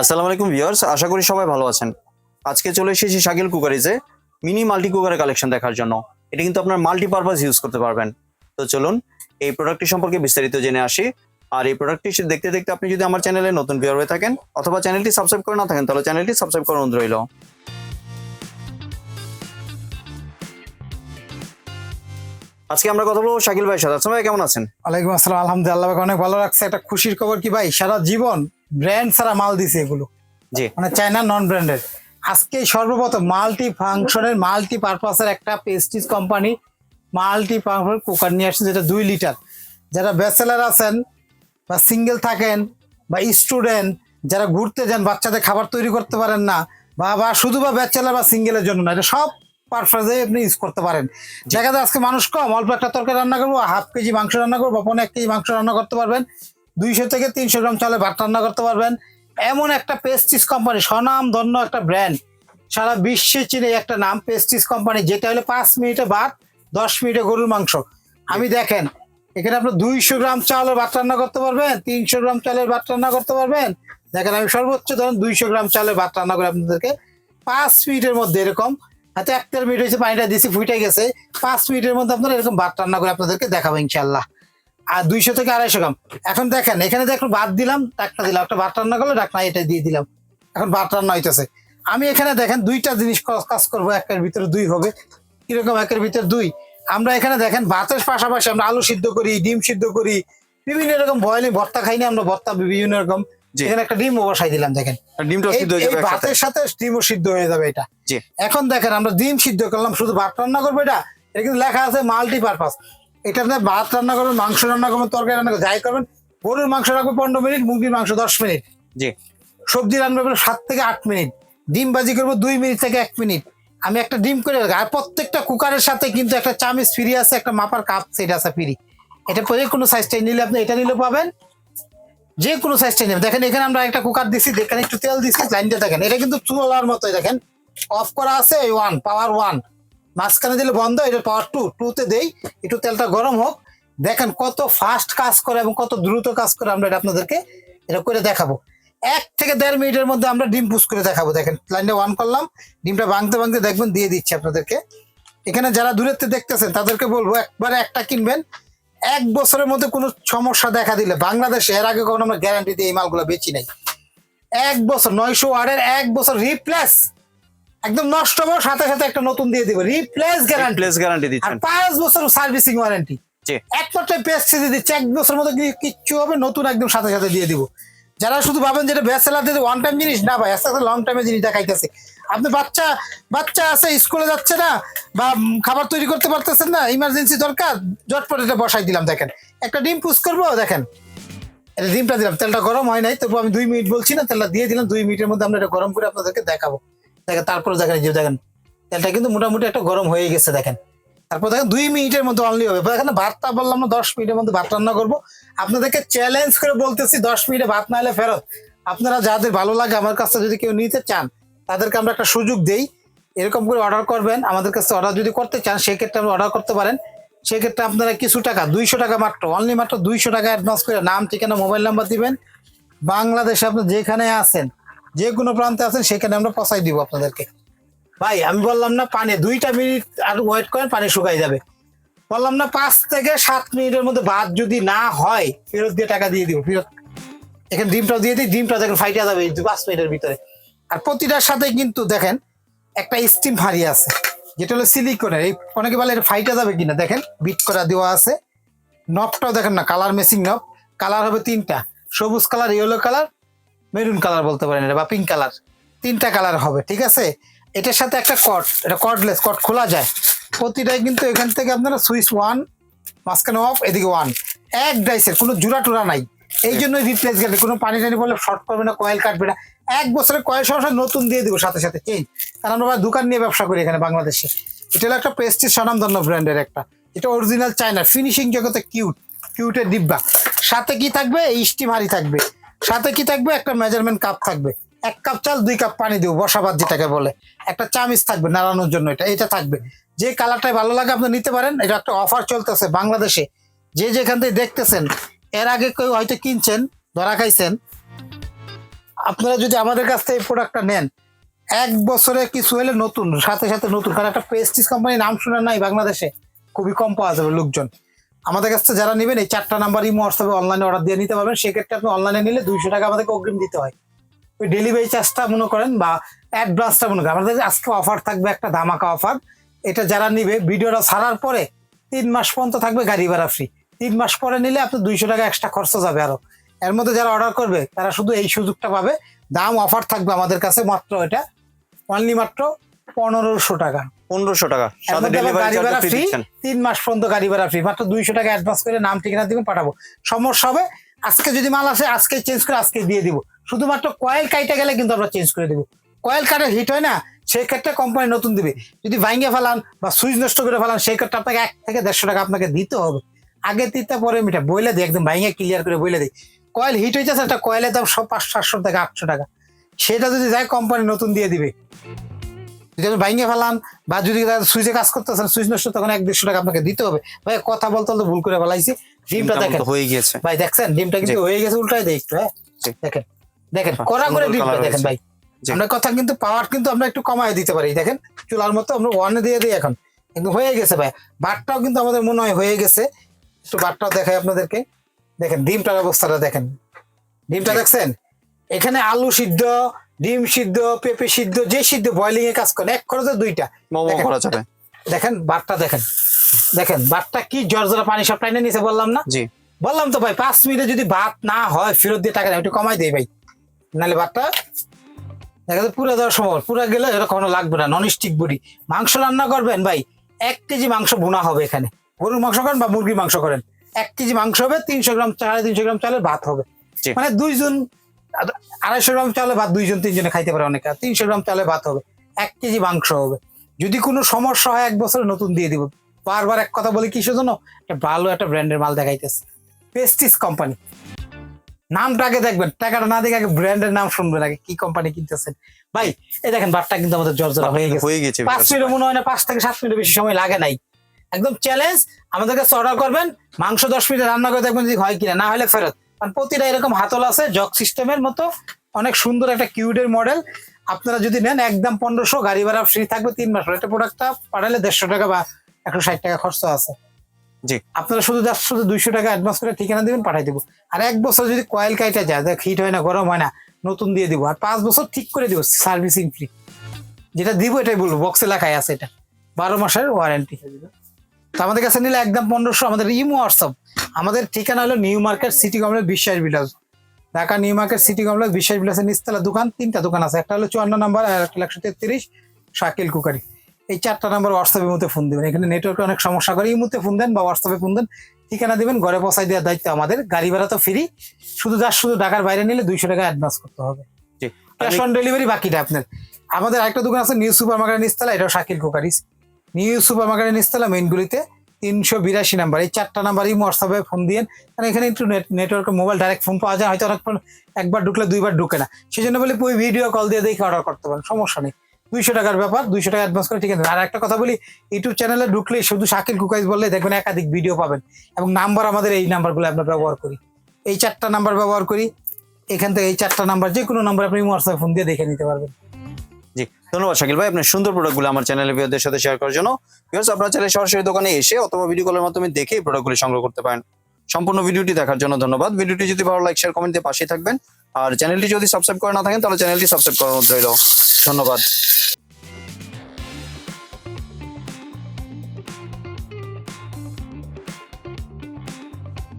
আসসালামু আলাইকুম ভিউয়ার্স, আশা করি সবাই ভালো আছেন। আজকে চলে এসেছি শাকিল কুকারিজে মিনি মাল্টি কুকারের কালেকশন দেখার জন্য। এটা কিন্তু আপনার মাল্টি পারপাস ইউজ করতে পারবেন। তো চলুন, এই প্রোডাক্টটি সম্পর্কে বিস্তারিত জেনে আসি। আর এই প্রোডাক্টটি দেখতে দেখতে আপনি যদি আমার চ্যানেলে নতুন ভিউয়ার হয়ে থাকেন, অথবা চ্যানেলটি সাবস্ক্রাইব করে না থাকেন, তাহলে চ্যানেলটি সাবস্ক্রাইব করে অনুরোধ রইল। আজকে আমরা কথা বলব শাকিল ভাই সাথে। আসসালাম ভাই কেমন আছেন? ওয়ালাইকুম আসসালাম আলহামদুলিল্লাহ আমাকে অনেক ভালো লাগছে। একটা খুশির খবর কি ভাই? সারা জীবন ব্র্যান্ড ছাড়া মাল দিছে এগুলো। জি। মানে চায়না নন ব্র্যান্ডেড আজকে সর্বপ্রথম মাল্টি ফাংশনের মাল্টি পারপাসের একটা Prestige company multi purpose cooker নিয়ে আসছে যেটা দুই লিটার যারা ব্যাচেলার আছেন বা সিঙ্গেল থাকেন বা স্টুডেন্ট যারা ঘুরতে যান বাচ্চাদের খাবার তৈরি করতে পারেন না বা বা শুধু বা ব্যাচেলার বা সিঙ্গেলের জন্য না এটা সব পারপাসে আপনি ইউজ করতে পারেন। দেখা যায় আজকে মানুষ কম, অল্প একটা তরকারি রান্না করব হাফ কেজি মাংস রান্না করব পনেরো এক কেজি মাংস রান্না করতে পারবেন। দুইশো থেকে তিনশো গ্রাম চালে ভাত রান্না করতে পারবেন। এমন একটা পেস্টিস কোম্পানি স্বনাম ধন্য একটা ব্র্যান্ড সারা বিশ্বে চিনে একটা নাম পেস্টিস কোম্পানি যেটা হলো পাঁচ মিনিটে ভাত, দশ মিনিটে গরুর মাংস। আমি দেখেন, এখানে আপনার দুইশো গ্রাম চালের ভাত রান্না করতে পারবেন, তিনশো গ্রাম চালের ভাত রান্না করতে পারবেন। দেখেন আমি সর্বোচ্চ ধরেন দুইশো গ্রাম চালের ভাত রান্না করে আপনাদেরকে। পাঁচ মিনিটের মধ্যে এরকম হাতে এক দেড় মিনিট হয়েছে পানিটা দিছি ফুটে গেছে। পাঁচ মিনিটের মধ্যে আপনারা এরকম ভাত রান্না করে আপনাদেরকে দেখাবো ইনশাল্লাহ আর দুইশো থেকে আড়াইশো গ্রাম। এখন দেখেন, এখানে দেখো ভাত দিলাম, ডাকনা দিলাম। একটা ভাত রান্না করলে ডাকনা এটা দিয়ে দিলাম। এখন ভাত রান্না হইতেছে। আমি এখানে দেখেন, দুইটা জিনিস কাজ করব। একের ভিতরে দুই হবে। কীরকম একের ভিতরে দুই? আমরা এখানে দেখেন, ভাতের পাশাপাশি আমরা আলু সিদ্ধ করি, ডিম সিদ্ধ করি। বিভিন্ন রকম বয়লিং ভর্তা খাইনি আমরা, ভর্তা বিভিন্ন রকম। এখানে একটা ডিম বসাই দিলাম দেখেন। ডিমটা সিদ্ধ হয়ে যাবে ভাতের সাথে ডিমও সিদ্ধ হয়ে যাবে এটা। এখন দেখেন আমরা ডিম সিদ্ধ করলাম শুধু ভাত রান্না করব এটা? এটা কিন্তু লেখা আছে মাল্টি পারপাস এটা ভাত রান্না করবেন মাংস রান্না করবেন তরকারি রান্না করবেন যাই করবেন গরুর মাংস রাখবে পনেরো মিনিট মুরগির মাংস দশ মিনিট। জি। সবজি রান্না করব সাত থেকে আট মিনিট। ডিম ভাজি করব দুই মিনিট থেকে এক মিনিট। আমি একটা ডিম করে রাখি আর প্রত্যেকটা কুকারের সাথে কিন্তু একটা চামিচ ফ্রি আছে একটা মাপার কাপ সেটা আছে ফ্রি। এটা যে কোনো সাইজটাই নিলে আপনি এটা নিলে পাবেন। যে কোনো সাইজটাই নেবেন। দেখেন, এখানে আমরা একটা কুকার দিছি, দেখেন, একটু তেল দিছি লাইনটা দেখেন। এটা কিন্তু চুলার মতোই, দেখেন। অফ করা আছে ওয়ান পাওয়ার ওয়ান মাঝখানে দিলে বন্ধ, এটা পাওয়ার টু টুতে দেই। একটু তেলটা গরম হোক। দেখেন, কত ফাস্ট কাজ করে এবং কত দ্রুত কাজ করে আমরা এটা আপনাদেরকে এটা করে দেখাবো। এক থেকে দেড় মিনিটের মধ্যে আমরা ডিম পুশ করে দেখাবো। দেখেন লাইনটা ওয়ান করলাম। ডিমটা ভাঙতে ভাঙতে দেখবেন দিয়ে দিচ্ছি আপনাদেরকে। এখানে যারা দূরের থেকে দেখতেছেন, তাদেরকে বলব, একবারে একটা কিনবেন। এক বছরের মধ্যে কোনো সমস্যা দেখা দিলে বাংলাদেশে এর আগে কখনো আমরা গ্যারান্টি দিয়ে এই মালগুলো বেচি নাই। এক বছর নয়শো ওয়ার্ডের এক বছর রিপ্লেস একদম নষ্ট হওয়ার সাথে সাথে একটা নতুন দিয়ে দিব রিপ্লেস গ্যারান্টি প্লেস গ্যারান্টি আর দিচ্ছেন পাঁচ বছর সার্ভিসিং ওয়ারেন্টি জি। একমাত্র পেস্ট দিয়ে দিচ্ছে এক বছর মধ্যে কি- কিচ্ছু হবে নতুন একদম সাথে সাথে দিয়ে দিব। যারা শুধু ভাবেন যেটা ব্যাচেলার দিয়ে ওয়ান টাইম জিনিস না ভাই আস্তে আস্তে লং টাইমের জিনিস দেখাইতেছে আপনি বাচ্চা বাচ্চা আছে, স্কুলে যাচ্ছে না, বা খাবার তৈরি করতে পারতেছেন না ইমার্জেন্সি দরকার জটপট এটা বসাই দিলাম, দেখেন। একটা ডিম পুষ করব, দেখেন। এটা ডিমটা দিলাম, তেলটা গরম হয় নাই তবু আমি দুই মিনিট বলছি না, তেলটা দিয়ে দিলাম, দুই মিনিটের মধ্যে আমরা এটা গরম করে আপনাদেরকে দেখাবো। দেখেন, তারপরে দেখেন যে দেখেন, তেলটা কিন্তু মোটামুটি একটা গরম হয়ে গেছে, দেখেন। তারপর দেখেন, দুই মিনিটের মধ্যে অনলি হবে। এখানে ভাতটা বললাম না, দশ মিনিটের মধ্যে ভাত রান্না করব। আপনাদেরকে চ্যালেঞ্জ করে বলতেছি, দশ মিনিটে ভাত না হলে ফেরত। আপনারা যাদের ভালো লাগে, আমার কাছে যদি কেউ নিতে চান তাদেরকে আমরা একটা সুযোগ দেই। এরকম করে অর্ডার করবেন, আমাদের কাছে অর্ডার যদি করতে চান, সেক্ষেত্রে আপনি অর্ডার করতে পারেন। সেক্ষেত্রে আপনারা কিছু টাকা, দুইশো টাকা মাত্র অনলি মাত্র দুইশো টাকা অ্যাডভান্স করে নাম, ঠিকানা মোবাইল নাম্বার দিবেন। বাংলাদেশে আপনি যেখানে আছেন, যে কোনো প্রান্তে আছেন, সেখানে আমরা পৌঁছাই দিব আপনাদেরকে। ভাই, আমি বললাম না পানি, দুইটা মিনিট আর ওয়েট করেন, পানি শুকাই যাবে। বললাম না, পাঁচ থেকে সাত মিনিটের মধ্যে ভাত যদি না হয়, ফেরত দিয়ে টাকা দিয়ে দিব, ফেরত। এখানে ডিমটা দিয়ে দিই, ডিমটা দেখেন ফাইটা যাবে পাঁচ মিনিটের ভিতরে। আর প্রতিটার সাথে কিন্তু দেখেন একটা স্টিম হারি আছে, যেটা হলো সিলিকনের এই অনেকে বলে এটা ফাইটা যাবে কিনা, দেখেন বিট করা দেওয়া আছে। নবটাও দেখেন না কালার মেসিং নব কালার হবে তিনটা, সবুজ colour yellow colour maroon colour বলতে পারেন এটা, বা পিঙ্ক কালার তিনটা কালার হবে, ঠিক আছে? এটার সাথে একটা কট এটা কর্ডলেস কট খোলা যায়। প্রতিটাই কিন্তু এখান থেকে আপনারা সুইচ ওয়ান মাঝখানে অফ এদিকে ওয়ান এক ডাইসের কোনো জোড়া টোড়া নাই। এই জন্য রিপ্লেস গেলে, কোনো পানি টানি বলে শর্ট করবে না কয়েল কাটবে না। এক বছরের কয়েল সমস্যা, নতুন দিয়ে দেবো সাথে সাথে চেঞ্জ কারণ আমরা দোকান নিয়ে ব্যবসা করি এখানে বাংলাদেশে। এটা হলো একটা প্রেস্টিজ স্বনামধন্য ব্র্যান্ডের একটা। এটা অরিজিনাল চায়না ফিনিশিং জগতে কিউট কিউটের ডিব্বা। সাথে কি থাকবে? স্টিম হারি থাকবে। সাথে কি থাকবে? একটা মেজারমেন্ট কাপ থাকবে। এক কাপ চাল, দুই কাপ পানি দেবো, বসাবাদ যেটাকে বলে। একটা চামিচ থাকবে নাড়ানোর জন্য এটা এটা থাকবে। যে কালারটাই ভালো লাগে আপনি নিতে পারেন, এটা একটা অফার চলতেছে বাংলাদেশে। যে যেখান থেকে দেখতেছেন এর আগে কেউ হয়তো কিনছেন, ধরা খাইছেন। আপনারা যদি আমাদের কাছ থেকে এই প্রোডাক্টটা নেন, এক বছরে কিছু হলে নতুন, সাথে সাথে নতুন, কারণ একটা প্রেস্টিজ কোম্পানির নাম শোনা নাই বাংলাদেশে, খুবই কম পাওয়া যাবে লোকজন। আমাদের কাছ থেকে যারা নেবেন, এই চারটা নাম্বার ইমো হোয়াটসঅ্যাপে অনলাইনে অর্ডার দিয়ে নিতে পারবেন। সেক্ষেত্রে আপনি অনলাইনে নিলে দুইশো টাকা আমাদেরকে অগ্রিম দিতে হয়। ওই ডেলিভারি চার্জটা মনে করেন বা অ্যাডভান্সটা মনে করেন। আমাদের আজকে অফার থাকবে একটা ধামাকা অফার এটা যারা নিবে, ভিডিওটা ছাড়ার পরে তিন মাস পর্যন্ত থাকবে গাড়ি ভাড়া ফ্রি তিন মাস পরে নিলে আপনার দুইশো টাকা এক্সট্রা খরচা যাবে আরও। এর মধ্যে যারা অর্ডার করবে তারা শুধু এই সুযোগটা পাবে। দাম অফার থাকবে আমাদের কাছে মাত্র এটা অনলি মাত্র পনেরোশো টাকা। পনেরোশো টাকা। গাড়ি ভাড়া ফ্রি তিন মাস পর্যন্ত গাড়ি ভাড়া ফ্রি মাত্র দুইশো টাকা অ্যাডভান্স করে নাম ঠিকানা দিবেন পাঠাবো। সমস্যা হবে আজকে যদি মাল আসে আজকে চেঞ্জ করে আজকে দিয়ে দিব। শুধুমাত্র কয়েল কাইটে গেলে কিন্তু আমরা চেঞ্জ করে দিব। কয়েল কাটে হিট হয় না সেই ক্ষেত্রে কোম্পানি নতুন দিবে। যদি ভাঙ্গে ফেলান বা সুইচ নষ্ট করে ফেলান সেই ক্ষেত্রে আপনাকে এক থেকে দেড়শো টাকা আপনাকে দিতে হবে। আগে দিতে পরে মিটা বইলে দিই একদম ভাঙ্গে ক্লিয়ার করে বইলে দিই কয়েল হিট হয়েছে একটা কয়েলের দাম সব পাঁচশো সাতশো টাকা আটশো টাকা। সেটা যদি যায় কোম্পানি নতুন দিয়ে দিবে। যদি আপনি ভাঙ্গে ফেলান বা যদি সুইচে কাজ করতেছেন সুইচ নষ্ট তখন এক দেড়শো টাকা আপনাকে দিতে হবে। ভাই কথা বলতে বলতে ভুল করে ফেলাইছি। ডিমটা দেখেন। হয়ে গিয়েছে। ভাই দেখছেন ডিমটা কিন্তু হয়ে গেছে উল্টাই দেয় একটু হ্যাঁ? দেখেন দেখেন বাহ, কড়া করে ডিমটা দেখেন ভাই। আমরা কথা কিন্তু পাওয়ার কিন্তু আমরা একটু কমায় দিতে পারি দেখেন। চুলার মতো আমরা ওয়ানে দিয়ে দিই এখন। কিন্তু হয়ে গেছে ভাই। বাটটাও কিন্তু আমাদের মনে হয় হয়ে গেছে। একটু বাটটাও দেখাই আপনাদেরকে। দেখেন ডিমটার অবস্থাটা দেখেন। ডিমটা দেখছেন? এখানে আলু সিদ্ধ ডিম সিদ্ধ পেঁপে সিদ্ধ যে সিদ্ধ বয়লিং এ কাজ করে এক খরচে দুইটা। মোমো দেখেন। করা যাবে দেখেন বাটটা দেখেন। দেখেন বাটটা কি জ্বর জ্বর পানি সব টাইনে নিচে বললাম না? জি। বললাম তো ভাই পাঁচ মিনিটে যদি ভাত না হয় ফেরত দিয়ে টাকা একটু কমাই দেই ভাই। নাহলে ভাতটা দেখা যায় পুরো দেওয়ার সময় পুরো গেলে এটা কোনো লাগবে না নন স্টিক বুড়ি। মাংস রান্না করবেন ভাই এক কেজি মাংস বোনা হবে এখানে। গরুর মাংস করেন বা মুরগির মাংস করেন। এক কেজি মাংস হবে তিনশো গ্রাম সাড়ে তিনশো গ্রাম চালের ভাত হবে। মানে দুইজন আড়াইশো গ্রাম চালে ভাত দুইজন তিনজনে খাইতে পারে অনেকে তিনশো গ্রাম চালে ভাত হবে। এক কেজি মাংস হবে। যদি কোনো সমস্যা হয় এক বছরে নতুন দিয়ে দিব। বারবার এক কথা বলি কিসের জন্য? একটা ভালো একটা ব্র্যান্ডের মাল দেখাইতেছে। পেস্টিস কোম্পানি নামটা আগে দেখবেন। টাকাটা না দেখে আগে ব্র্যান্ডের নাম শুনবেন আগে কি কোম্পানি কিনতেছেন। ভাই এই দেখেন বাটটা কিন্তু আমাদের জর্জরা হয়ে গেছে। হয়ে গেছে পাঁচ মিনিট মনে হয় না পাঁচ থেকে সাত মিনিট বেশি সময় লাগে নাই। একদম চ্যালেঞ্জ আমাদের কাছে অর্ডার করবেন। মাংস দশ মিনিটে রান্না করে দেখবেন যদি হয় কিনা না হলে ফেরত। কারণ প্রতিটা এরকম হাতল আছে জগ সিস্টেমের মতো। অনেক সুন্দর একটা কিউডের মডেল আপনারা যদি নেন একদম পনেরোশো গাড়ি ভাড়া ফ্রি থাকবে তিন মাস। একটা প্রোডাক্টটা পাঠালে দেড়শো টাকা বা একশো ষাট টাকা খরচ আছে। জি। আপনারা শুধু জাস্ট শুধু দুইশো টাকা অ্যাডভান্স করে ঠিকানা দিবেন পাঠাই দিব। আর এক বছর যদি কয়েল কাইটা যায় দেখ হিট হয় না গরম হয় না নতুন দিয়ে দিব। আর পাঁচ বছর ঠিক করে দিব সার্ভিসিং ফ্রি যেটা দিব এটাই বলব বক্সে লেখাই আছে এটা। বারো মাসের ওয়ারেন্টি তো আমাদের কাছে নিলে একদম পনেরোশো আমাদের ইমো হোয়াটসঅ্যাপ। আমাদের ঠিকানা হলো new market city complex Biswas Bilas Dhaka new market city complex Biswas বিলাসের নিচতলা দোকান তিনটা দোকান আছে। একটা হলো চুয়ান্ন নাম্বার আর একটা একশো তেত্রিশ শাকিল কুকারি। এই চারটা নাম্বার হোয়াটসঅ্যাপের মধ্যে ফোন দিবেন। এখানে নেটওয়ার্কে অনেক সমস্যা করে এই মুহূর্তে ফোন দেন বা হোয়াটসঅ্যাপে ফোন দেন। ঠিকানা দিবেন ঘরে পৌঁছাই দেওয়ার দায়িত্ব আমাদের। গাড়ি ভাড়া তো ফ্রি শুধু যার শুধু ঢাকার বাইরে নিলে দুইশো টাকা অ্যাডভান্স করতে হবে। ক্যাশ অন ডেলিভারি বাকিটা আপনার। আমাদের আরেকটা দোকান আছে নিউ সুপার মার্কেট নিচতলা এটাও শাকিল কোকারিস নিউ সুপার মার্কেটের নিচতলা মেইনগুলিতে তিনশো বিরাশি নাম্বার এই চারটা নাম্বারই হোয়াটসঅ্যাপে ফোন দিয়েন। কারণ এখানে একটু নেটওয়ার্ক মোবাইল ডাইরেক্ট ফোন পাওয়া যায়, হয়তো অনেক একবার ঢুকলে দুইবার ঢুকে না। সেই জন্য বলি ওই ভিডিও কল দিয়ে দেখে অর্ডার করতে পারেন, সমস্যা নেই। দুইশো টাকার ব্যাপার, দুইশো টাকা অ্যাডভান্স করে, ঠিক আছে। আর একটা কথা বলি ইউটিউব চ্যানেলে ঢুকলে শুধু শাকিল কুকাইজ বললে দেখবেন একাধিক ভিডিও পাবেন। এবং নাম্বার আমাদের এই নাম্বারগুলো আমরা ব্যবহার করি। এই চারটা নাম্বার ব্যবহার করি, এখান থেকে এই চারটা নাম্বার যে কোনো নাম্বার আপনি হোয়াটসঅ্যাপ ফোন দিয়ে দেখে নিতে পারবেন। জি, ধন্যবাদ শাকিল ভাই। আপনার সুন্দর প্রোডাক্টগুলো আমার চ্যানেলে ভিডিওদের সাথে শেয়ার করার জন্য। ভিউয়ার্স আপনার চ্যানেলে সরাসরি দোকানে এসে অথবা ভিডিও কলের মাধ্যমে দেখে এই প্রোডাক্টগুলি সংগ্রহ করতে পারেন। সম্পূর্ণ ভিডিওটি দেখার জন্য ধন্যবাদ। ভিডিওটি যদি ভালো লাইক শেয়ার কমেন্ট দিয়ে পাশেই থাকবেন। আর চ্যানেলটি যদি সাবস্ক্রাইব করে না থাকেন, তাহলে চ্যানেলটি সাবস্ক্রাইব করার মধ্যে রইল। ধন্যবাদ।